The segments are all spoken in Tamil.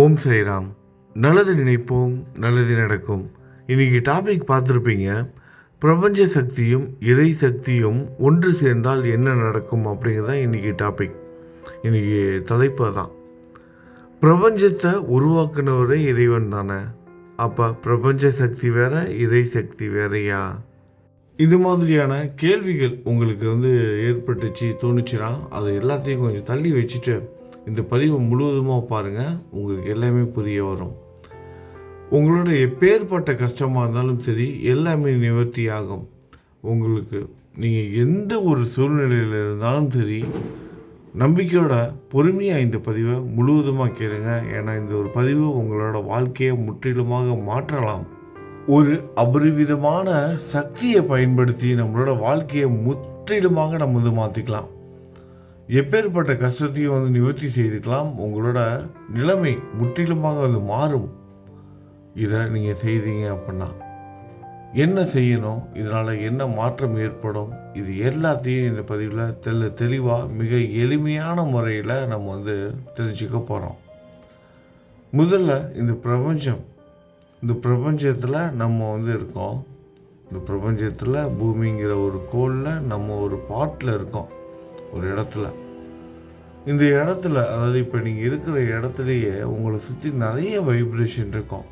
ஓம் ஸ்ரீராம். நல்லது நினைப்போம் நல்லது நடக்கும். இன்னைக்கு டாபிக் பார்த்துருப்பீங்க. பிரபஞ்ச சக்தியும் இறை சக்தியும் ஒன்று சேர்ந்தால் என்ன நடக்கும் அப்படிங்கிறது தான் இன்றைக்கி டாபிக் இன்றைக்கி தலைப்பு தான் பிரபஞ்சத்தை உருவாக்குனவரே இறைவன் தானே. அப்போ பிரபஞ்ச சக்தி வேற இறை சக்தி வேறையா? இது மாதிரியான கேள்விகள் உங்களுக்கு வந்து ஏற்பட்டுச்சு தோணுச்சுன்னா அதை எல்லாத்தையும் கொஞ்சம் தள்ளி வச்சுட்டு இந்த பதிவை முழுவதுமாக பாருங்கள் உங்களுக்கு எல்லாமே புரிய வரும். உங்களோட எப்பேற்பட்ட கஷ்டமாக இருந்தாலும் சரி எல்லாமே நிவர்த்தி ஆகும். உங்களுக்கு நீங்கள் எந்த ஒரு சூழ்நிலையில் இருந்தாலும் சரி நம்பிக்கையோட பொறுமையாக இந்த பதிவை முழுவதுமாக கேளுங்க. ஏன்னா இந்த ஒரு பதிவு உங்களோட வாழ்க்கையை முற்றிலுமாக மாற்றலாம். ஒரு அபரிவிதமான சக்தியை பயன்படுத்தி நம்மளோட வாழ்க்கையை முற்றிலுமாக நம்ம வந்து மாற்றிக்கலாம் எப்பேற்பட்ட கஷ்டத்தையும் வந்து நிவர்த்தி செய்துக்கலாம் உங்களோட நிலைமை முற்றிலுமாக வந்து மாறும். இதை நீங்கள் செய்தீங்க அப்படின்னா என்ன செய்யணும்? இதனால் என்ன மாற்றம் ஏற்படும்? இது எல்லாத்தையும் இந்த பதிவில் தெல்ல தெளிவாக மிக எளிமையான முறையில் நம்ம வந்து தெரிஞ்சுக்க போகிறோம் முதல்ல இந்த பிரபஞ்சம். இந்த பிரபஞ்சத்தில் நம்ம வந்து இருக்கோம். இந்த பிரபஞ்சத்தில் பூமிங்கிற ஒரு கோளில் நம்ம ஒரு பாட்டில் இருக்கோம். ஒரு இடத்துல. இந்த இடத்துல அதாவது இப்போ நீங்கள் இருக்கிற இடத்துலையே உங்களை சுற்றி நிறைய வைப்ரேஷன் இருக்கும்.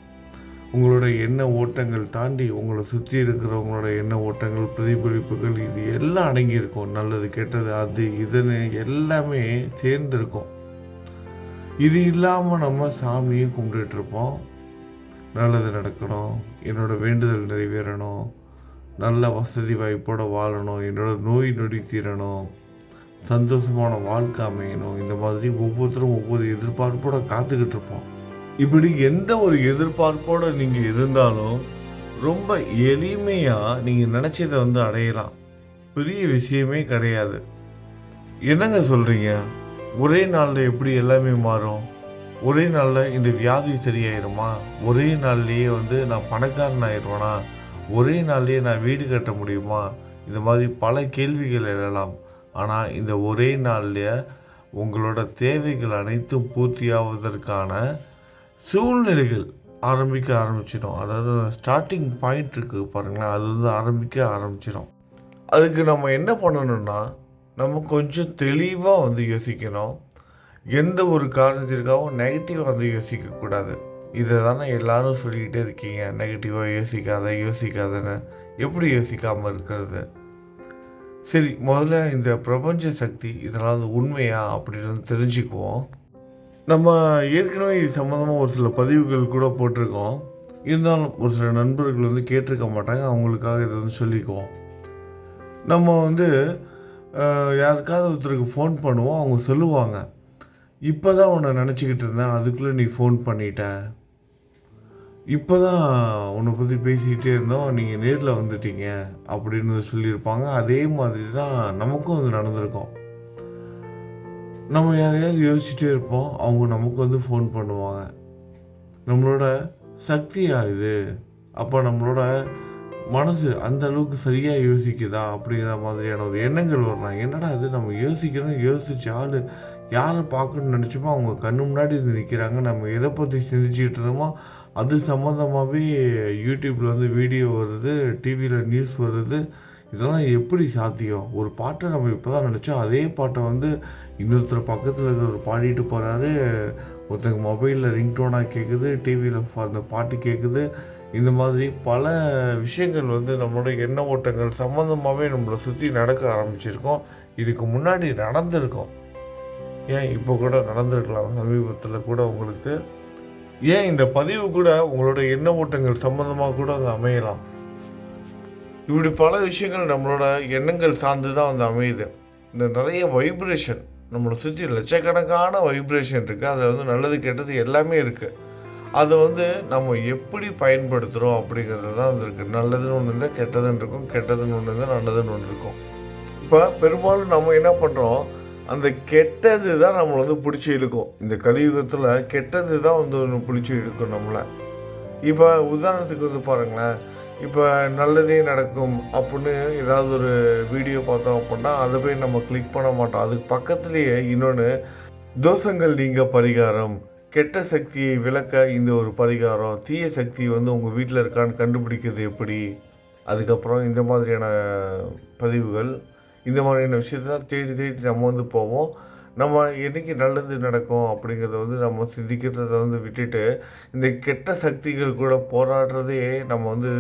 உங்களோட எண்ண ஓட்டங்கள் தாண்டி உங்களை சுற்றி இருக்கிறவங்களோட எண்ண ஓட்டங்கள் பிரதிபலிப்புகள் இது எல்லாம் அடங்கியிருக்கும். நல்லது கெட்டது அது இதுன்னு எல்லாமே சேர்ந்துருக்கும். இது இல்லாமல் நம்ம சாமியும் கும்பிட்டுட்ருப்போம். நல்லது நடக்கணும். என்னோடய வேண்டுதல் நிறைவேறணும். நல்ல வசதி வாய்ப்போடு வாழணும். என்னோடய நோய் நொடி தீரணும். சந்தோஷமான வாழ்க்கை அமையணும். இந்த மாதிரி ஒவ்வொருத்தரும் ஒவ்வொரு எதிர்பார்ப்போட காத்துக்கிட்டு இருப்போம். இப்படி எந்த ஒரு எதிர்பார்ப்போட நீங்கள் இருந்தாலும் ரொம்ப எளிமையாக நீங்கள் நினச்சதை வந்து அடையலாம். பெரிய விஷயமே கிடையாது. என்னங்க சொல்கிறீங்க ஒரே நாளில் எப்படி எல்லாமே மாறும்? ஒரே நாளில் இந்த வியாதி சரியாயிருமா? ஒரே நாள்லேயே வந்து நான் பணக்காரன் ஆயிடுவேனா? ஒரே நாள்லேயே நான் வீடு கட்ட முடியுமா? இந்த மாதிரி பல கேள்விகள் எழலாம். ஆனால் இந்த ஒரே நாளில் உங்களோட தேவைகள் அனைத்தும் பூர்த்தியாவதற்கான சூழ்நிலைகள் ஆரம்பிக்க ஆரம்பிச்சிடும். அதாவது ஸ்டார்டிங் பாயிண்ட் இருக்குது பாருங்களேன் அது வந்து ஆரம்பிக்க ஆரம்பிச்சிடும். அதுக்கு நம்ம என்ன பண்ணணும்னா நம்ம கொஞ்சம் தெளிவாக வந்து யோசிக்கணும். எந்த ஒரு காரணத்திற்காகவும் நெகட்டிவாக வந்து யோசிக்கக்கூடாது இதை தானே எல்லாரும் சொல்லிக்கிட்டே இருக்கீங்க நெகட்டிவாக யோசிக்காத யோசிக்காதன்னு. எப்படி யோசிக்காமல் இருக்கிறது? சரி முதல்ல இந்த பிரபஞ்ச சக்தி இதெல்லாம் வந்து உண்மையா அப்படின்னு தெரிஞ்சுக்குவோம். நம்ம ஏற்கனவே இது சம்மந்தமாக ஒரு சில பதிவுகள் கூட போட்டிருக்கோம். இருந்தாலும் ஒரு சில நண்பர்கள் வந்து கேட்டிருக்க மாட்டாங்க அவங்களுக்காக இதை வந்து சொல்லிக்குவோம். நம்ம வந்து யாருக்காவது ஒருத்தருக்கு ஃபோன் பண்ணுவோம் அவங்க சொல்லுவாங்க. இப்போ தான் உன்னை நினச்சிக்கிட்டு இருந்தேன் அதுக்குள்ளே நீ ஃபோன் பண்ணிட்ட. இப்போ தான் உன்னை பற்றி பேசிக்கிட்டே இருந்தோம். நீங்கள் நேரில் வந்துட்டீங்க அப்படின்னு சொல்லியிருப்பாங்க. அதே மாதிரி தான் நமக்கும் வந்து நடந்திருக்கும். நம்ம யாரையாவது யோசிச்சுட்டே இருப்போம். அவங்க நமக்கு வந்து ஃபோன் பண்ணுவாங்க. நம்மளோட சக்தியா இது? அப்போ நம்மளோட மனசு அந்த அளவுக்கு சரியாக யோசிக்குதா? அப்படிங்கிற மாதிரியான ஒரு எண்ணங்கள் வரலாம் என்னடா அது நம்ம யோசிக்கிறோம் யோசிச்சு ஆள் யாரை பார்க்கணும்னு நினச்சோமோ அவங்க கண்ணு முன்னாடி நிற்கிறாங்க நம்ம எதை பற்றி சிந்திச்சுக்கிட்டு இருந்தோமோ அது சம்மந்தமாகவே யூடியூப்பில் வந்து வீடியோ வருது டிவியில் நியூஸ் வருது. இதெல்லாம் எப்படி சாத்தியம்? ஒரு பாட்டை நம்ம இப்போ தான் நினச்சோம் அதே பாட்டை வந்து இன்னொருத்தர் பக்கத்தில் இருக்கிறவர் பாடிட்டு போகிறாரு ஒருத்தங்க மொபைலில் ரிங்டோனாக கேட்குது டிவியில் அந்த பாட்டு கேட்குது இந்த மாதிரி பல விஷயங்கள் வந்து நம்மளோட எண்ண ஓட்டங்கள் சம்மந்தமாகவே நம்மளை சுற்றி நடக்க ஆரம்பிச்சிருக்கோம். இதுக்கு முன்னாடி நடந்திருக்கோம். ஏன் இப்போ கூட நடந்திருக்கலாம் சமீபத்தில் கூட உங்களுக்கு. ஏன் இந்த பதிவு கூட உங்களோட எண்ண ஓட்டங்கள் சம்மந்தமாக கூட அது அமையலாம்? இப்படி பல விஷயங்கள் நம்மளோட எண்ணங்கள் சார்ந்து தான் வந்து அமையுது. இந்த நிறைய வைப்ரேஷன் நம்மளை சுற்றி லட்சக்கணக்கான வைப்ரேஷன் இருக்குது அதில் வந்து நல்லது கெட்டது எல்லாமே இருக்குது அதை வந்து நம்ம எப்படி பயன்படுத்துகிறோம் அப்படிங்கிறது தான் வந்து இருக்குது நல்லதுன்னு ஒன்று இருந்தால் கெட்டதுன்னு இருக்கும் கெட்டதுன்னு ஒன்று இருந்தால் நல்லதுன்னு ஒன்று இருக்கும். இப்போ பெரும்பாலும் நம்ம என்ன பண்ணுறோம் அந்த கெட்டது தான் நம்மளை வந்து பிடிச்சி இழுக்கும். இந்த கலியுகத்தில் கெட்டது தான் வந்து ஒன்று பிடிச்சி இழுக்கும் நம்மளை. இப்போ உதாரணத்துக்கு வந்து பாருங்களேன். இப்போ நல்லதே நடக்கும் அப்படின்னு ஏதாவது ஒரு வீடியோ பார்த்தோம் அப்படின்னா அதை போய் நம்ம கிளிக் பண்ண மாட்டோம். அதுக்கு பக்கத்துலேயே இன்னொன்று தோஷங்கள் நீங்க பரிகாரம். கெட்ட சக்தியை விளக்க இந்த ஒரு பரிகாரம். தீய சக்தி வந்து உங்கள் வீட்டில் இருக்கான்னு கண்டுபிடிக்கிறது எப்படி? அதுக்கப்புறம் இந்த மாதிரியான பதிவுகள். இந்த மாதிரியான விஷயத்தை தான் தேடி தேடி நம்ம வந்து போவோம். நம்ம என்னைக்கு நல்லது நடக்கும் அப்படிங்கிறத வந்து நம்ம சிந்திக்கிறத வந்து விட்டுட்டு இந்த கெட்ட சக்திகள் கூட போராடுறதே நம்ம வந்து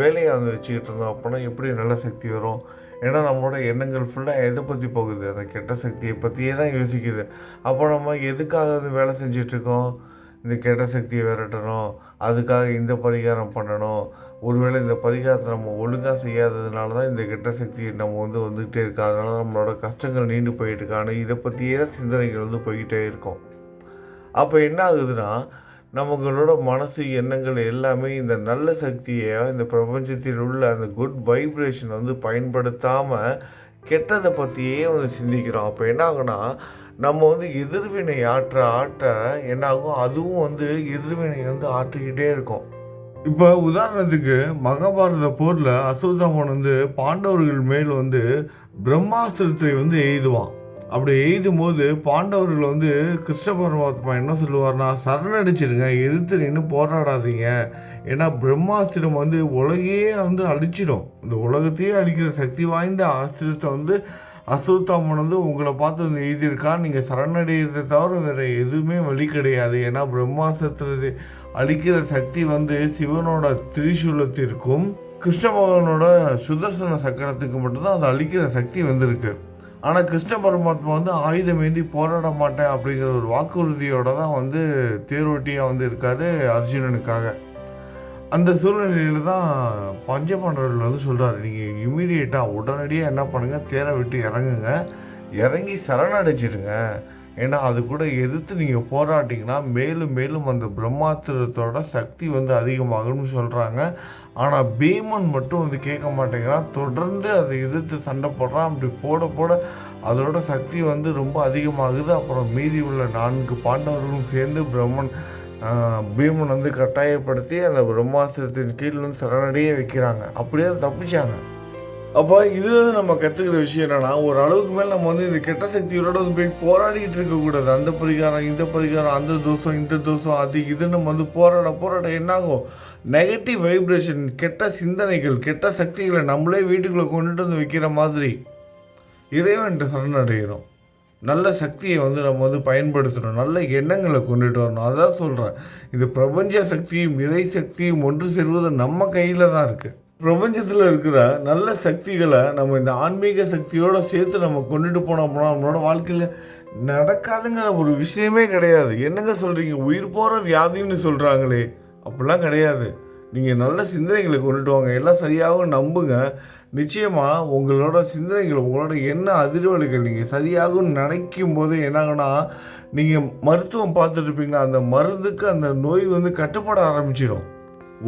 வேலையை வந்து வச்சுக்கிட்டு இருந்தோம் அப்படின்னா எப்படி நல்ல சக்தி வரும்? ஏன்னா நம்மளோட எண்ணங்கள் ஃபுல்லாக எதை பற்றி போகுது? அந்த கெட்ட சக்தியை பற்றியே தான் யோசிக்குது. அப்போ நம்ம எதுக்காக வந்து வேலை செஞ்சிட்ருக்கோம் இந்த கெட்ட சக்தியை விரட்டணும். அதுக்காக இந்த பரிகாரம் பண்ணணும். ஒருவேளை இந்த பரிகாரத்தை நம்ம ஒழுங்காக செய்யாததுனால தான் இந்த கெட்ட சக்தி நம்ம வந்து வந்துக்கிட்டே இருக்கோம் அதனால நம்மளோட கஷ்டங்கள் நீண்டு போயிட்டு இருக்கு. இதை பற்றியே தான் சிந்தனைகள் வந்து போய்கிட்டே இருக்கும். அப்போ என்ன ஆகுதுன்னா நம்மளோட மனசு எண்ணங்கள் எல்லாமே இந்த நல்ல சக்தியை இந்த பிரபஞ்சத்தில் உள்ள அந்த குட் வைப்ரேஷன் வந்து பயன்படுத்தாமல் கெட்டதை பற்றியே வந்து சிந்திக்கிறோம். அப்போ என்ன ஆகுனா நம்ம வந்து எதிர்வினை ஆற்ற ஆற்ற என்னாகும் அதுவும் வந்து எதிர்வினை வந்து ஆற்றிக்கிட்டே இருக்கும். இப்போ உதாரணத்துக்கு மகாபாரத போரில் அசோதாமன் வந்து பாண்டவர்கள் மேல் வந்து பிரம்மாஸ்திரத்தை வந்து எய்துவான். அப்படி எய்தும் போது பாண்டவர்கள் வந்து கிருஷ்ண பரமாத்மா என்ன சொல்லுவார்னா சரணடிச்சிருங்க எதிர்த்து நின்று போராடாதீங்க. ஏன்னா பிரம்மாஸ்திரம் வந்து உலகையே வந்து அழிச்சிடும். இந்த உலகத்தையே அழிக்கிற சக்தி வாய்ந்த ஆஸ்திரத்தை வந்து அசோத்தாமன் வந்து உங்களை பார்த்து வந்து எழுதியிருக்கான் நீங்கள் சரணடைகிறதை தவிர வேறு எதுவுமே வழி கிடையாது. ஏன்னா பிரம்மாஸ்திரத்தை அழிக்கிற சக்தி வந்து சிவனோட திரிசூலத்திற்கும் கிருஷ்ண பகவானோட சுதர்சன சக்கரத்துக்கு மட்டும்தான் அது அழிக்கிற சக்தி வந்திருக்கு. ஆனால் கிருஷ்ண பரமாத்மா வந்து ஆயுதம் ஏந்தி போராட மாட்டேன் அப்படிங்கிற ஒரு வாக்குறுதியோட தான் வந்து தேரோட்டியாக வந்து இருக்காரு அர்ஜுனனுக்காக. அந்த சூழ்நிலையில் தான் பஞ்சபாண்டவர்கள் வந்து சொல்கிறாரு நீங்கள் இமீடியட்டாக உடனடியாக என்ன பண்ணுங்கள் தேரை விட்டு இறங்குங்க. இறங்கி சரணடைச்சிருங்க ஏன்னா அது கூட எதிர்த்து நீங்கள் போராட்டிங்கன்னா மேலும் மேலும் அந்த பிரம்மாத்திரத்தோட சக்தி வந்து அதிகமாகும்னு சொல்கிறாங்க ஆனால் பீமன் மட்டும் வந்து கேட்க மாட்டேங்கிறான் தொடர்ந்து அதை எதிர்த்து சண்டை போடுறான். அப்படி போட போட அதோட சக்தி வந்து ரொம்ப அதிகமாகுது. அப்புறம் மீதி உள்ள நான்கு பாண்டவர்களும் சேர்ந்து பிரம்மன் பீமன் வந்து கட்டாயப்படுத்தி அந்த பிரம்மாஸ்திரத்தின் கீழ் வந்து சரணடையே வைக்கிறாங்க. அப்படியே தப்பிச்சாங்க. அப்போ இது நம்ம கற்றுக்கிற விஷயம் என்னென்னா ஒரு அளவுக்கு மேலே நம்ம வந்து இந்த கெட்ட சக்திகளோட வந்து போய் போராடிட்டு இருக்கக்கூடாது அந்த பரிகாரம் இந்த பரிகாரம் அந்த தோஷம் இந்த தோஷம் அது இது நம்ம வந்து போராட போராட என்னாகும்? நெகட்டிவ் வைப்ரேஷன் கெட்ட சிந்தனைகள் கெட்ட சக்திகளை நம்மளே வீட்டுக்குள்ளே கொண்டுட்டு வந்து வைக்கிற மாதிரி இறைவன்கிட்ட சரணடைகிறோம் நல்ல சக்தியை வந்து நம்ம வந்து பயன்படுத்தணும். நல்ல எண்ணங்களை கொண்டுட்டு வரணும். அதான் சொல்கிறேன் இது பிரபஞ்ச சக்தியும் இறை சக்தியும் ஒன்று சேர்வது நம்ம கையில் தான் இருக்குது பிரபஞ்சத்தில் இருக்கிற நல்ல சக்திகளை நம்ம இந்த ஆன்மீக சக்தியோடு சேர்த்து நம்ம கொண்டுட்டு போனோம் அப்படின்னா நம்மளோட வாழ்க்கையில் நடக்காதுங்கிற ஒரு விஷயமே கிடையாது. என்னங்க சொல்கிறீங்க உயிர் போகிற வியாதின்னு சொல்கிறாங்களே அப்படிலாம் கிடையாது. நீங்கள் நல்ல சிந்தனைகளை கொண்டுட்டு வாங்க. எல்லாம் சரியாகவும் நம்புங்க. நிச்சயமாக உங்களோட சிந்தனைகள் உங்களோட என்ன அதிர்வலைகள் நீங்கள் சரியாகவும் நினைக்கும் போது என்னாகனா நீங்கள் மருத்துவம் பார்த்துட்ருப்பீங்களா அந்த மருந்துக்கு அந்த நோய் வந்து கட்டுப்பட ஆரம்பிச்சிடும்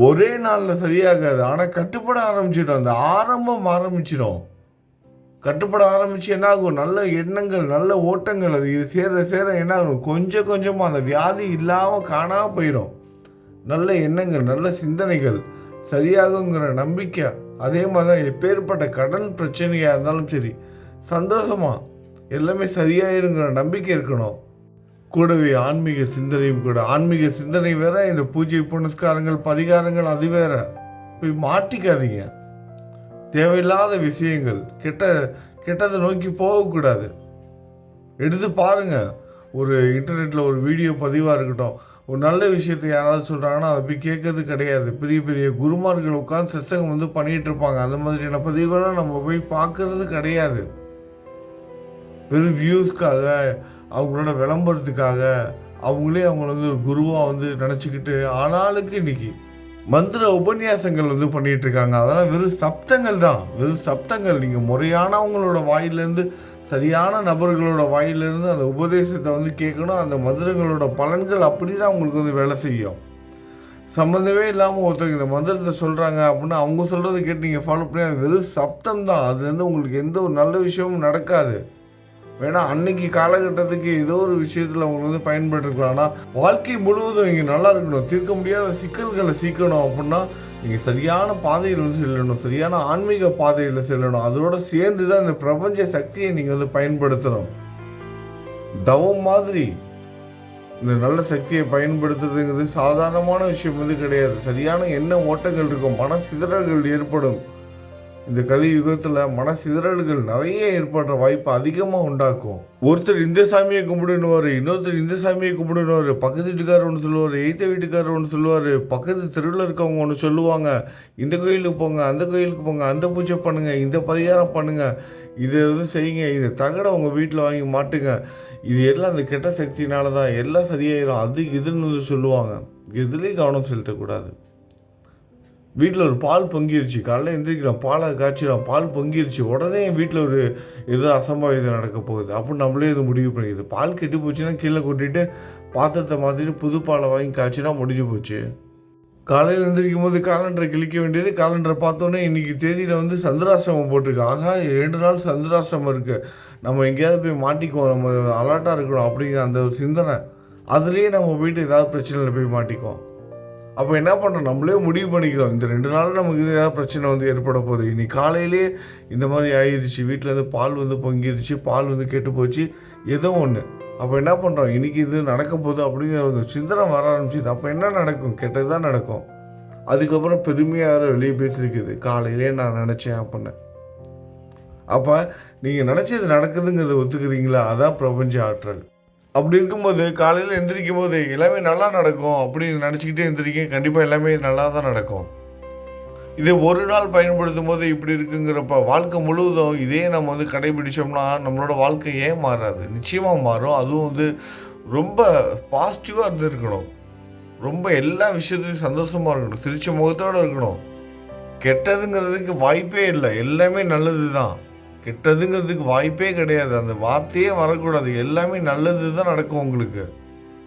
ஒரே நாளில் சரியாகாது. ஆனால் கட்டுப்பட ஆரம்பிச்சிடும். அந்த ஆரம்பம் ஆரம்பிச்சிடும். கட்டுப்பட ஆரம்பித்து என்ன ஆகும் நல்ல எண்ணங்கள் நல்ல ஓட்டங்கள். அது சேர சேர என்ன ஆகும் கொஞ்சம் கொஞ்சமாக அந்த வியாதி இல்லாமல் காணாமல் போயிடும் நல்ல எண்ணங்கள் நல்ல சிந்தனைகள் சரியாகுங்கிற நம்பிக்கை. அதே மாதிரி தான் எப்பேற்பட்ட கடன் பிரச்சனையாக இருந்தாலும் சரி சந்தோஷமாக எல்லாமே சரியாயிருங்கிற நம்பிக்கை இருக்கணும். கூடவே ஆன்மீக சிந்தனையும் கூட. ஆன்மீக சிந்தனை வேற இந்த பூஜை புனஸ்காரங்கள் பரிகாரங்கள் அது வேற. போய் மாட்டிக்காதீங்க. தேவையில்லாத விஷயங்கள் கெட்ட கெட்டதை நோக்கி போகக்கூடாது. எடுத்து பாருங்க. ஒரு இன்டர்நெட்டில் ஒரு வீடியோ பதிவாக இருக்கட்டும். ஒரு நல்ல விஷயத்தை யாராவது சொல்கிறாங்கன்னா அதை போய் கேட்கறது கிடையாது. பெரிய பெரிய குருமார்கள் உட்காந்து சத்தகம் வந்து பண்ணிகிட்டு இருப்பாங்க அந்த மாதிரியான பதிவுகள்லாம் நம்ம போய் பார்க்கறது கிடையாது. வெறும் வியூஸ்க்காக அவங்களோட விளம்பரத்துக்காக அவங்களே அவங்கள வந்து ஒரு குருவாக வந்து நினச்சிக்கிட்டு ஆனாளுக்கு இன்னைக்கு மந்திர உபன்யாசங்கள் வந்து பண்ணிகிட்டு இருக்காங்க. அதெல்லாம் வெறும் சப்தங்கள் தான். வெறும் சப்தங்கள். நீங்கள் முறையானவங்களோட வாயிலேருந்து சரியான நபர்களோட வாயிலிருந்து அந்த உபதேசத்தை வந்து கேட்கணும். அந்த மந்திரங்களோட பலன்கள் அப்படி தான் அவங்களுக்கு வந்து வேலை செய்யும். சம்மந்தமே இல்லாமல் ஒருத்தங்க இந்த மந்திரத்தை சொல்கிறாங்க அப்படின்னா அவங்க சொல்கிறத கேட்டு நீங்கள் ஃபாலோ பண்ணி அது வெறும் சப்தம் தான். அதுலேருந்து உங்களுக்கு எந்த ஒரு நல்ல விஷயமும் நடக்காது. வேணா அன்னைக்கு காலகட்டத்துக்கு ஏதோ ஒரு விஷயத்தில் அவங்க வந்து பயன்பட்டுருக்கலாம்னா வாழ்க்கை முழுவதும் இங்கே நல்லா இருக்கணும். தீர்க்க முடியாத சிக்கல்களை சீக்கணும் அப்படின்னா நீங்கள் சரியான பாதையில் வந்து செல்லணும். சரியான ஆன்மீக பாதையில் செல்லணும். அதோட சேர்ந்து தான் இந்த பிரபஞ்ச சக்தியை நீங்கள் வந்து பயன்படுத்தணும். தவம் மாதிரி இந்த நல்ல சக்தியை பயன்படுத்துறதுங்கிறது சாதாரணமான விஷயம் வந்து கிடையாது. சரியான எண்ண ஓட்டங்கள் இருக்கும். மன சிதறல்கள் ஏற்படும். இந்த கலியுகத்தில் மன சிதறல்கள் நிறைய ஏற்படுற வாய்ப்பு அதிகமாக உண்டாக்கும். ஒருத்தர் இந்த சாமியை கும்பிடுனுவார் இன்னொருத்தர் இந்த சாமியை கும்பிடுனுவார் பக்கத்து வீட்டுக்காரர் ஒன்று சொல்லுவார் எய்த்த வீட்டுக்காரர் ஒன்று சொல்லுவார் பக்கத்து தெருவில் இருக்கவங்க ஒன்று சொல்லுவாங்க இந்த கோயிலுக்கு போங்க அந்த கோயிலுக்கு போங்க அந்த பூஜை பண்ணுங்கள் இந்த பரிகாரம் பண்ணுங்கள் இதை வந்து செய்யுங்க இதை தகட உங்கள் வீட்டில் வாங்கி மாட்டுங்க. இது எல்லாம் அந்த கெட்ட சக்தினால தான் எல்லாம் சரியாயிரும். அது இதுன்னு சொல்லுவாங்க. இதுலேயும் கவனம் செலுத்தக்கூடாது. வீட்டில் ஒரு பால் பொங்கிருச்சு. காலைல எந்திரிக்கிறோம் பாலை காய்ச்சிடும் பால் பொங்கிருச்சு. உடனே என் வீட்டில் ஒரு ஏதோ அசம்பாவிதம் நடக்க போகுது. அப்போ நம்மளே இது முடிவு பண்ணிக்குது. பால் கெட்டு போச்சுன்னா கீழே கொட்டிட்டு பாத்திரத்தை மாற்றிட்டு புது பாலை வாங்கி காய்ச்சினா முடிஞ்சு போச்சு. காலையில் எந்திரிக்கும் போது காலண்டரை கிழிக்க வேண்டியது. காலண்டரை பார்த்தோன்னே இன்றைக்கி தேதியில் வந்து சந்திராசிரமம் போட்டிருக்கு. ஆகா ரெண்டு நாள் சந்திராசிரமம் இருக்குது நம்ம எங்கேயாவது போய் மாட்டிக்குவோம். நம்ம அலர்ட்டாக இருக்கணும் அப்படிங்கிற அந்த ஒரு சிந்தனை. அதுலேயே நம்ம வீட்டு ஏதாவது பிரச்சனையில் போய் மாட்டிக்குவோம். அப்போ என்ன பண்ணுறோம் நம்மளே முடிவு பண்ணிக்கிறோம். இந்த ரெண்டு நாள் நமக்கு இது ஏதாவது பிரச்சனை வந்து ஏற்பட போகுது. இன்னைக்கு காலையிலே இந்த மாதிரி ஆயிடுச்சு வீட்டில் வந்து பால் வந்து பொங்கிருச்சு. பால் வந்து கெட்டு போச்சு. ஏதோ ஒன்று அப்போ என்ன பண்ணுறோம் இன்னைக்கு இது நடக்க போகுது அப்படிங்கிற ஒரு சிந்தனை வர ஆரம்பிச்சுது. அப்போ என்ன நடக்கும்? கெட்டது தான் நடக்கும். அதுக்கப்புறம் பெருமையாக வெளியே பேசியிருக்குது. காலையிலே நான் நினச்சேன் அப்படின்னு. அப்போ நீங்கள் நினச்சது நடக்குதுங்கிறத ஒத்துக்கிறீங்களா? அதான் பிரபஞ்ச ஆற்றல். அப்படி இருக்கும்போது காலையில் எந்திரிக்கும் போது எல்லாமே நல்லா நடக்கும். அப்படின்னு நினச்சிக்கிட்டே எந்திரிக்க கண்டிப்பாக எல்லாமே நல்லா தான் நடக்கும். இது ஒரு நாள் பயன்படுத்தும் போது இப்படி இருக்குங்கிறப்ப வாழ்க்கை முழுவதும் இதே நம்ம வந்து கடைபிடிச்சோம்னா நம்மளோட வாழ்க்கை ஏன் மாறாது? நிச்சயமாக மாறும். அதுவும் வந்து ரொம்ப பாசிட்டிவாக இருந்திருக்கணும். ரொம்ப எல்லா விஷயத்துலையும் சந்தோஷமாக இருக்கணும். சிரிச்ச முகத்தோடு இருக்கணும். கெட்டதுங்கிறதுக்கு வாய்ப்பே இல்லை. எல்லாமே நல்லது தான் கெட்டதுங்கிறதுக்கு வாய்ப்பே கிடையாது. அந்த வார்த்தையே வரக்கூடாது. எல்லாமே நல்லது தான் நடக்கும் உங்களுக்கு.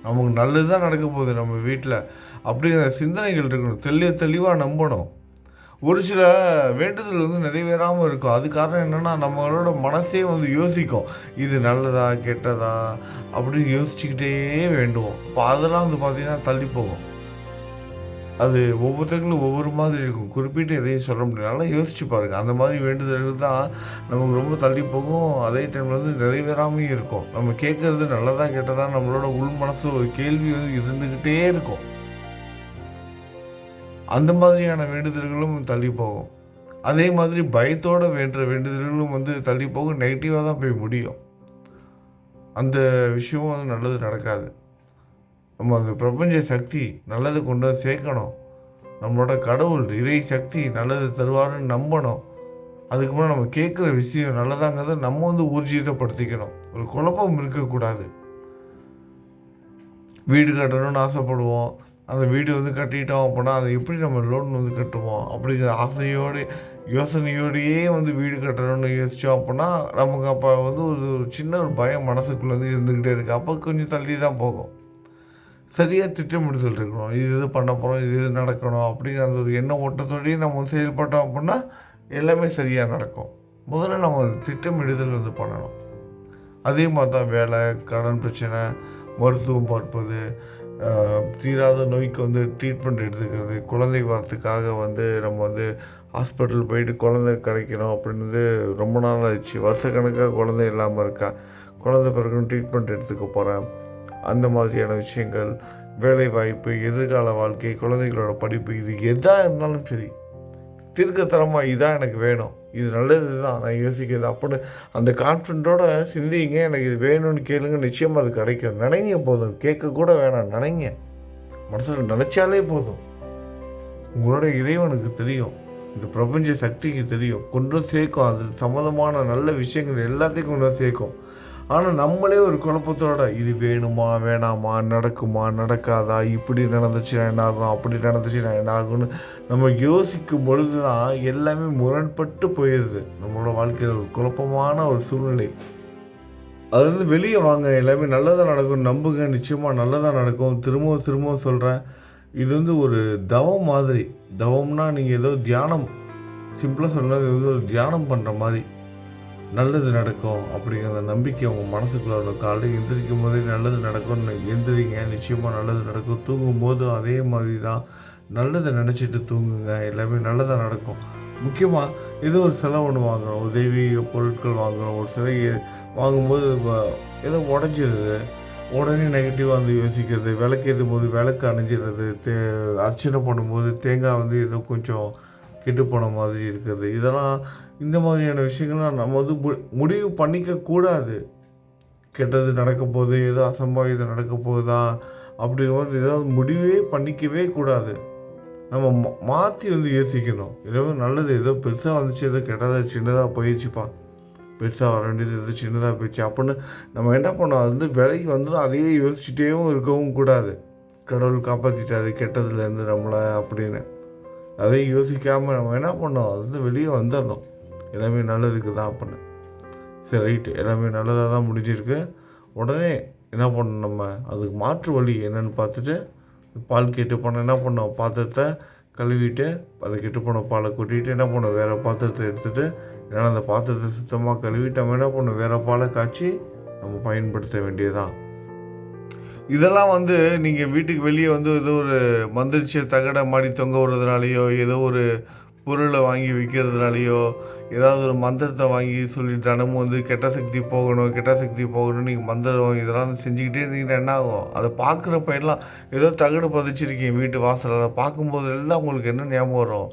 நமக்கு நல்லது தான் நடக்க போகுது நம்ம வீட்டில் அப்படிங்கிற சிந்தனைகள் இருக்கணும். தெளிய தெளிவாக நம்பணும். ஒரு சில வேண்டுதல் வந்து நிறைவேறாமல் இருக்கும். அது காரணம் என்னென்னா நம்மளோட மனசே வந்து யோசிக்கும். இது நல்லதா கெட்டதா அப்படின்னு யோசிச்சுக்கிட்டே வேண்டுவோம். இப்போ அதெல்லாம் வந்து பார்த்திங்கன்னா தள்ளி போகும். அது ஒவ்வொருத்தங்களும் ஒவ்வொரு மாதிரி இருக்கும். குறிப்பிட்டு எதையும் சொல்ல முடியாது யோசிச்சு பாருங்கள் அந்த மாதிரி வேண்டுதல்கள் தான் நமக்கு ரொம்ப தள்ளி போகும். அதே டைமில் வந்து நிறைவேறாமையும் இருக்கும். நம்ம கேட்குறது நல்லதாக கெட்டதா நம்மளோட உள் மனசு ஒரு கேள்வி வந்து இருந்துக்கிட்டே இருக்கும். அந்த மாதிரியான வேண்டுதல்களும் தள்ளி போகும். அதே மாதிரி பயத்தோடு வேண்டுற வேண்டுதல்களும் வந்து தள்ளி போகும். நெகட்டிவாக தான் போய் முடியும். அந்த விஷயமும் வந்து நல்லது நடக்காது. நம்ம அந்த பிரபஞ்ச சக்தி நல்லது கொண்டு வந்து சேர்க்கணும். நம்மளோட கடவுள் இறை சக்தி நல்லது தருவாருன்னு நம்பணும். அதுக்கு முன்னாடி நம்ம கேட்குற விஷயம் நல்லதாங்கிறத நம்ம வந்து ஊர்ஜிதப்படுத்திக்கணும். ஒரு குழப்பம் இருக்கக்கூடாது. வீடு கட்டணும்னு ஆசைப்படுவோம். அந்த வீடு வந்து கட்டிட்டோம் அப்படின்னா அதை எப்படி நம்ம லோன் வந்து கட்டுவோம்? அப்படிங்கிற ஆசையோடு யோசனையோடையே வந்து வீடு கட்டணும்னு யோசித்தோம் அப்படின்னா நமக்கு அப்போ வந்து ஒரு ஒரு சின்ன ஒரு பயம் மனசுக்குள்ளே வந்து இருந்துக்கிட்டே இருக்குது அப்போ கொஞ்சம் தள்ளி தான் போகும். சரியாக திட்டமிடுதல் இருக்கணும் இது இது பண்ண போகிறோம் இது இது நடக்கணும் அப்படிங்கிற அந்த ஒரு எண்ண ஓட்டத்தோடையும் நம்ம வந்து செயல்பட்டோம் அப்படின்னா எல்லாமே சரியாக நடக்கும். முதல்ல நம்ம திட்டமிடுதல் வந்து பண்ணணும். அதே மாதிரி தான் வேலை கடன் பிரச்சனை மருத்துவம் பார்ப்பது தீராத நோய்க்கு வந்து ட்ரீட்மெண்ட் எடுத்துக்கிறது குழந்தை வரத்துக்காக வந்து நம்ம வந்து ஹாஸ்பிட்டல் போயிட்டு குழந்தை கிடைக்கணும் அப்படின்னு ரொம்ப நாள் ஆயிடுச்சு வருஷக்கணக்காக குழந்தை இல்லாமல் இருக்கா? குழந்தை பிறகு ட்ரீட்மெண்ட் எடுத்துக்க போகிறேன் அந்த மாதிரியான விஷயங்கள் வேலை வாய்ப்பு எதிர்கால வாழ்க்கை குழந்தைகளோட படிப்பு இது எதாக இருந்தாலும் சரி தீர்க்கத்தரமாக இதான் எனக்கு வேணும். இது நல்லது தான் நான் யோசிக்கிறது அப்படின்னு அந்த கான்ஃபிடண்ட்டோட சிந்திங்க எனக்கு இது வேணும்னு கேளுங்க நிச்சயமாக அது கிடைக்கும். நினைங்க போதும் கேட்க கூட வேணாம் நினைங்க. மனசில் நினச்சாலே போதும். உங்களோட இறைவனுக்கு தெரியும் இந்த பிரபஞ்ச சக்திக்கு தெரியும். கொண்டு சேர்க்கும் அது சம்மந்தமான நல்ல விஷயங்கள் எல்லாத்தையும் கொண்டு சேர்க்கும். ஆனால் நம்மளே ஒரு குழப்பத்தோட இது வேணுமா வேணாமா நடக்குமா நடக்காதா இப்படி நடந்துச்சுன்னா என்ன ஆகும் அப்படி நடந்துச்சுன்னா என்ன ஆகும்னு நம்ம யோசிக்கும் பொழுது தான் எல்லாமே முரண்பட்டு போயிடுது நம்மளோட வாழ்க்கையில் ஒரு குழப்பமான ஒரு சூழ்நிலை. அதுலேருந்து வெளியே வாங்க எல்லாமே நல்லதாக நடக்கும் நம்புங்க நிச்சயமாக நல்லதாக நடக்கும். திரும்பவும் திரும்பவும் சொல்கிறேன் இது வந்து ஒரு தவம் மாதிரி. தவம்னா நீங்கள் ஏதோ தியானம். சிம்பிளாக சொன்னால் இது வந்து ஒரு தியானம் பண்ணுற மாதிரி. நல்லது நடக்கும் அப்படிங்கிற நம்பிக்கை உங்கள் மனசுக்குள்ள காலையில் எந்திரிக்கும் போதே நல்லது நடக்கும்னு எந்திரிங்க. நிச்சயமாக நல்லது நடக்கும். தூங்கும் போதும் அதே மாதிரி தான் நல்லதை நினச்சிட்டு தூங்குங்க. எல்லாமே நல்லதாக நடக்கும். முக்கியமாக ஏதோ ஒரு செலவு ஒன்று வாங்குகிறோம் உதவி பொருட்கள் வாங்குகிறோம் ஒரு சிலை வாங்கும்போது ஏதோ உடஞ்சிருது. உடனே நெகட்டிவாக வந்து யோசிக்கிறது. விளக்கேற்றும் போது விளக்கு அணைஞ்சிடுறது. தே அர்ச்சனை பண்ணும்போது தேங்காய் வந்து ஏதோ கொஞ்சம் கெட்டு போன மாதிரி இருக்குது. இதெல்லாம் இந்த மாதிரியான விஷயங்கள்லாம் நம்ம வந்து மு- முடிவு பண்ணிக்க கூடாது. கெட்டது நடக்க போகுது ஏதோ அசம்பாவிதம் நடக்க போகுதா அப்படிங்கிற மாதிரி ஏதாவது முடிவே பண்ணிக்கவே கூடாது. நம்ம மா- மாற்றி வந்து யோசிக்கணும். ஏதோ நல்லது ஏதோ பெருசாக வந்துச்சு ஏதோ கெட்டதாக சின்னதாக போயிடுச்சுப்பா. பெருசாக வர வேண்டியது ஏதோ சின்னதாக போயிடுச்சு அப்படின்னு நம்ம என்ன பண்ணோம் அது வந்து விலைக்கு வந்துடும் அதையே யோசிச்சுட்டேவும் இருக்கவும் கூடாது. கடவுள் காப்பாற்றிட்டாரு கெட்டதுலேருந்து நம்மளை அப்படின்னு. அதையும் யோசிக்காமல் நம்ம என்ன பண்ணோம்? அது வந்து வெளியே வந்துடணும். எல்லாமே நல்லதுக்கு தான் அப்படின்னு சரி ரைட்டு எல்லாமே நல்லதாக தான் முடிஞ்சிருக்கு. உடனே என்ன பண்ணணும் நம்ம? அதுக்கு மாற்று வழி என்னன்னு பார்த்துட்டு பால் கெட்டு போனால் என்ன பண்ணோம்? பாத்திரத்தை கழுவிட்டு அதை கெட்டு போன பாலை கொட்டிட்டு என்ன பண்ணோம்? வேறு பாத்திரத்தை எடுத்துகிட்டு ஏன்னா அந்த பாத்திரத்தை சுத்தமாக கழுவிட்டு நம்ம என்ன பண்ணோம்? வேறு பாலை காய்ச்சி நம்ம பயன்படுத்த வேண்டியதான் இதெல்லாம் வந்து நீங்கள் வீட்டுக்கு வெளியே வந்து ஏதோ ஒரு மந்திரிச்சு தகடை மாடி தொங்க விடுறதுனாலையோ ஏதோ ஒரு பொருளை வாங்கி விற்கிறதுனாலையோ ஏதாவது ஒரு மந்திரத்தை வாங்கி சொல்லி தினமும் வந்து கெட்ட சக்தி போகணும் கெட்ட சக்தி போகணும் நீங்கள் மந்திரம் இதெல்லாம் செஞ்சுக்கிட்டே இருந்தீங்கன்னா என்ன ஆகும்? அதை பார்க்குறப்ப எல்லாம் ஏதோ தகடு பதிச்சிருக்கீங்க வீட்டு வாசல் அதை பார்க்கும்போது எல்லாம் உங்களுக்கு என்ன ஞாபகம் வரும்?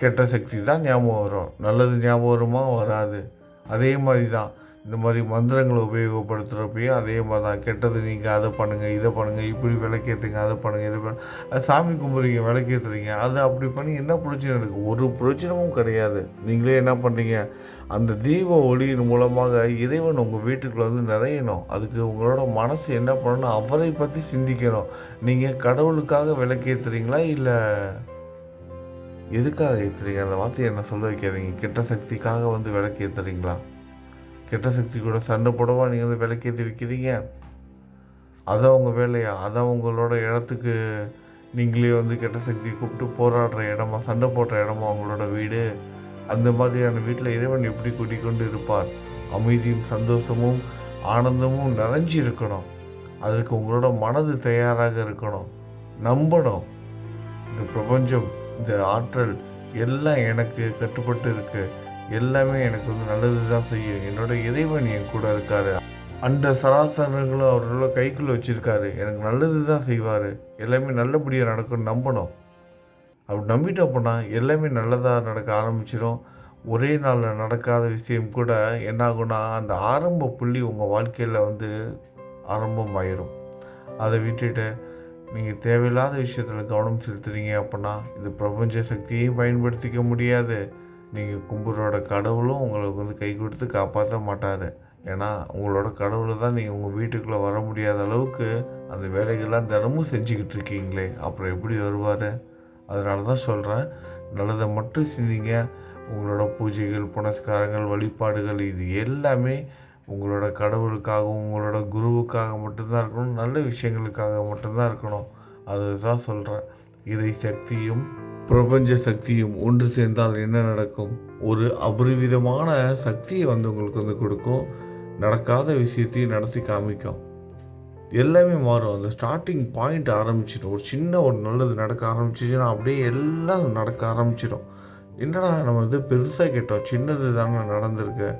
கெட்ட சக்தி தான் ஞாபகம் வரும். நல்லது ஞாபகம் வருமா? வராது. அதே மாதிரி தான். இந்த மாதிரி மந்திரங்களை உபயோகப்படுத்துகிறப்பையும் அதே மாதிரி தான். கெட்டது நீங்கள் அதை பண்ணுங்கள் இதை பண்ணுங்கள் இப்படி விளக்கேற்றுங்க அதை பண்ணுங்கள் இதை பண்ணு. அது சாமி கும்பிட்றீங்க விளக்கேற்றுறீங்க அது அப்படி பண்ணி என்ன பிரச்சனை இருக்குது ஒரு பிரச்சனமும் கிடையாது. நீங்களே என்ன பண்ணுறீங்க அந்த தீப ஒளியின் மூலமாக இறைவன் உங்கள் வீட்டுக்குள்ளே வந்து நிறையணும். அதுக்கு உங்களோட மனசு என்ன பண்ணணும்? அவரை பற்றி சிந்திக்கணும். நீங்கள் கடவுளுக்காக விளக்கேற்றுறீங்களா இல்லை எதுக்காக ஏற்றுறீங்க அந்த வார்த்தையை என்ன சொல்ல வைக்காதீங்க. கெட்ட சக்திக்காக வந்து விளக்கு ஏற்றுறீங்களா கெட்ட சக்தி கூட சண்டை போடவா நீங்கள் வந்து விலைக்கேற்றி விற்கிறீங்க அதான் உங்கள் வேலையா? அதான் உங்களோட இடத்துக்கு நீங்களே வந்து கெட்ட சக்தி கூப்பிட்டு போராடுற இடமா சண்டை போடுற இடமா உங்களோட வீடு? அந்த மாதிரியான வீட்டில் இறைவன் எப்படி கூட்டிக்கொண்டு இருப்பார்? அமைதியும் சந்தோஷமும் ஆனந்தமும் நிறைஞ்சு இருக்கணும். அதற்கு உங்களோட மனது தயாராக இருக்கணும். நம்பணும். இந்த பிரபஞ்சம் இந்த ஆற்றல் எல்லாம் எனக்கு கட்டுப்பட்டு இருக்குது எல்லாமே எனக்கு வந்து நல்லது தான் செய்யும். என்னோட இறைவன் என் கூட இருக்காரு. அந்த சராசரங்களும் அவரோட கைக்குள்ள வச்சிருக்காரு. எனக்கு நல்லது தான் செய்வார். எல்லாமே நல்லபடியாக நடக்கும் நம்பணும். அப்படி நம்பிட்டோம் அப்படின்னா எல்லாமே நல்லதாக நடக்க ஆரம்பிச்சிடும் ஒரே நாளில் நடக்காத விஷயம் கூட என்னாகும்னா அந்த ஆரம்ப புள்ளி உங்கள் வாழ்க்கையில் வந்து ஆரம்பமாயிரும். அதை விட்டுட்டு நீங்கள் தேவையில்லாத விஷயத்தில் கவனம் செலுத்துறீங்க அப்படின்னா இந்த பிரபஞ்ச சக்தியையும் பயன்படுத்திக்க முடியாது. நீங்கள் கும்புறோட கடவுளும் உங்களுக்கு வந்து கை கொடுத்து காப்பாற்ற மாட்டார். ஏன்னா உங்களோட கடவுளை தான் நீங்கள் உங்கள் வீட்டுக்குள்ளே வர முடியாத அளவுக்கு அந்த வேலைகள்லாம் தினமும் செஞ்சுக்கிட்டு இருக்கீங்களே அப்புறம் எப்படி வருவார்? அதனால தான் சொல்கிறேன் நல்லதை மட்டும் சிந்திங்க உங்களோட பூஜைகள் புனஸ்காரங்கள் வழிபாடுகள் இது எல்லாமே உங்களோட கடவுளுக்காகவும் உங்களோட குருவுக்காக மட்டும்தான் இருக்கணும் நல்ல விஷயங்களுக்காக மட்டும்தான் இருக்கணும். அதுதான் சொல்கிறேன் இறை சக்தியும் பிரபஞ்ச சக்தியும் ஒன்று சேர்ந்தால் என்ன நடக்கும்? ஒரு அபரிவிதமான சக்தியை வந்து உங்களுக்கு வந்து கொடுக்கும். நடக்காத விஷயத்தையும் நடத்தி காமிக்கும். எல்லாமே மாறும். அந்த ஸ்டார்டிங் பாயிண்ட் ஆரம்பிச்சிடும். ஒரு சின்ன ஒரு நல்லது நடக்க ஆரம்பிச்சிச்சுன்னா அப்படியே எல்லாம் நடக்க ஆரம்பிச்சிடும். என்னடா நம்ம வந்து பெருசாக கேட்டோம். சின்னது தானே நடந்திருக்கு.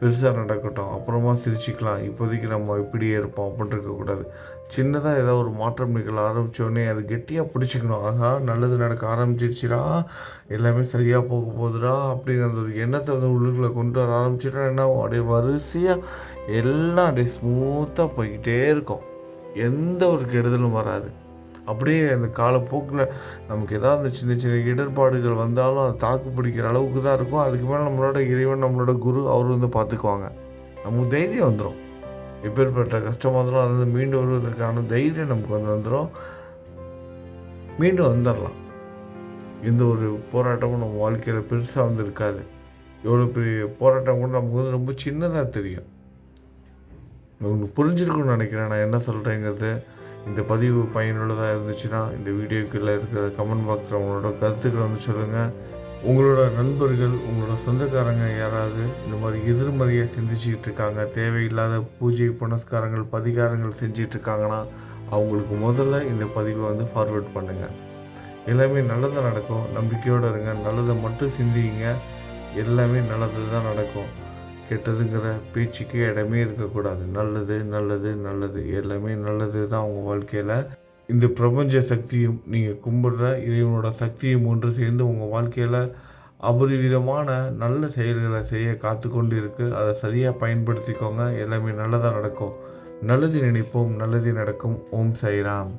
பெருசாக நடக்கட்டும். அப்புறமா சிரிச்சுக்கலாம். இப்போதைக்கு நம்ம இப்படியே இருப்போம். அப்படின்னு இருக்கக்கூடாது. சின்னதாக ஏதாவது ஒரு மாற்றம் நிகழ ஆரம்பித்தோடனே அது கெட்டியாக பிடிச்சிக்கணும். ஆகா நல்லது நடக்க ஆரம்பிச்சிருச்சுடா. எல்லாமே சரியாக போக போகுதுடா அப்படிங்கிற அந்த ஒரு எண்ணத்தை வந்து உள்ளுக்குள்ளே கொண்டு வர ஆரம்பிச்சிட்டா என்ன அப்படியே வரிசையாக எல்லாம் அப்படியே ஸ்மூத்தாக போய்கிட்டே இருக்கும். எந்த ஒரு கெடுதலும் வராது. அப்படியே அந்த காலப்போக்கில் நமக்கு ஏதாவது அந்த சின்ன சின்ன இடர்பாடுகள் வந்தாலும் அதை தாக்கு பிடிக்கிற அளவுக்கு தான் இருக்கும். அதுக்கு மேலே நம்மளோட இறைவன் நம்மளோட குரு அவர் வந்து பார்த்துக்குவாங்க. நமக்கு தைரியம் வந்துடும் எப்பேற்பட்ட கஷ்டமாக இருந்தாலும் அது வந்து மீண்டு வருவதற்கான தைரியம் நமக்கு வந்து வந்துடும் மீண்டும் வந்துடலாம் எந்த ஒரு போராட்டமும் நம்ம வாழ்க்கையில் பெருசாக வந்து இருக்காது. எவ்வளோ பெரிய போராட்டம் கூட நமக்கு வந்து ரொம்ப சின்னதாக தெரியும். உங்களுக்கு புரிஞ்சிருக்குன்னு நினைக்கிறேன். நான் என்ன சொல்கிறேங்கிறது இந்த பதிவு பயனுள்ளதாக இருந்துச்சுன்னா இந்த வீடியோக்குள்ளே இருக்கிற கமெண்ட் பாக்ஸில் உங்களோட கருத்துக்களை வந்து சொல்லுங்கள் உங்களோட நண்பர்கள் உங்களோட சொந்தக்காரங்க யாராவது இந்த மாதிரி எதிர்மறையாக சிந்திச்சுக்கிட்டு இருக்காங்க தேவையில்லாத பூஜை புனஸ்காரங்கள் பதிகாரங்கள் செஞ்சிகிட்டு இருக்காங்கன்னா அவங்களுக்கு முதல்ல இந்த பதிவை வந்து ஃபார்வேர்ட் பண்ணுங்கள் எல்லாமே நல்லதாக நடக்கும். நம்பிக்கையோடு இருங்க. நல்லதை மட்டும் சிந்திங்க. எல்லாமே நல்லது தான் நடக்கும். கெட்டதுங்கிற பேச்சுக்கு இடமே இருக்கக்கூடாது. நல்லது நல்லது நல்லது. எல்லாமே நல்லது தான் உங்கள் வாழ்க்கையில். இந்த பிரபஞ்ச சக்தியும் நீங்கள் கும்பிடுற இறைவனோட சக்தியும் ஒன்று சேர்ந்து உங்கள் வாழ்க்கையில் அபரிவிதமான நல்ல செயல்களை செய்ய காத்து கொண்டு இருக்கு. அதை சரியாக பயன்படுத்திக்கோங்க. எல்லாமே நல்லதாக நடக்கும். நல்லது நினைப்போம். நல்லது நடக்கும். ஓம் சைராம்